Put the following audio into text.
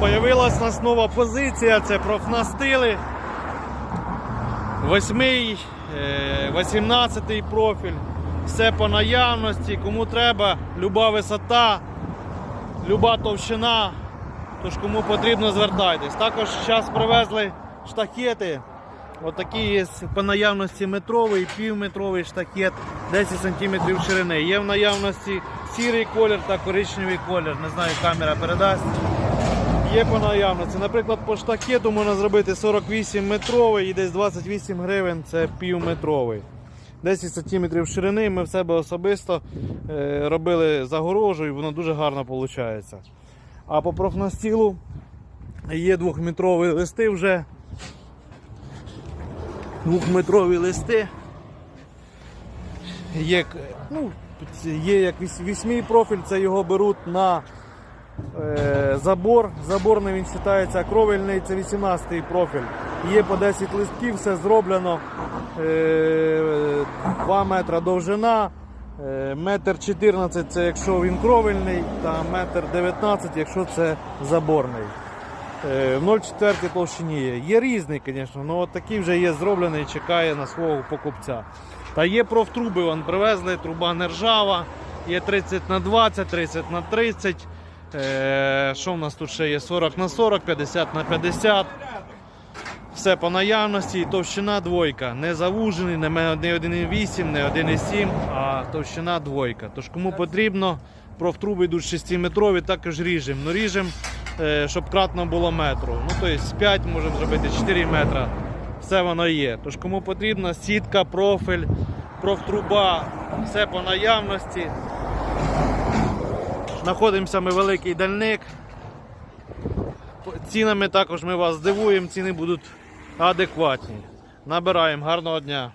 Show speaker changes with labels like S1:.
S1: Появилась у нас нова позиція, це профнастили. Восьмий, е, 18 профіль. Все по наявності. Кому треба, люба висота, люба товщина. Тож кому потрібно, звертайтесь. Також зараз привезли штакети. Отакі є по наявності метровий, півметровий штакет 10 см ширини. Є в наявності сірий колір та коричневий колір. Не знаю, камера передасть. Є по наявності. Наприклад, по штакету можна зробити 48 метровий і десь 28 гривень це півметровий. 10 см ширини ми в себе особисто е, робили загорожу і воно дуже гарно виходить. А по профнастілу є двохметрові листи вже. Двохметрові листи. Є, ну, є як вісь- вісьмий профіль, це його беруть на забор. Заборний він вважається кровельний, це 18-й профіль. Є по 10 листків, все зроблено. Е, 2 метра довжина, е, метр 14 це якщо він кровельний, та метр 19, якщо це заборний. Е, В 0,4 толщині є. Є різний, звісно, але такий вже є зроблений, чекає на свого покупця. Та є профтруби, вон привезли, труба не ржава, є 30 на 20, 30 на 30. Е, що в нас тут ще є? 40 на 40, 50 на 50. Все по наявності, товщина двойка. Не завужений, не 1,8, не 1,7, а товщина двойка. Тож кому потрібно, профтруби йдуть 6-метрові, також ріжемо. Ну ріжемо, е, щоб кратно було метру. Ну тобто 5 можемо зробити 4 метра. Все воно є. Тож кому потрібно, сітка, профіль, профтруба, все по наявності. Знаходимося ми великий дальник. Цінами також ми вас здивуємо, ціни будуть адекватні. Набираємо гарного дня.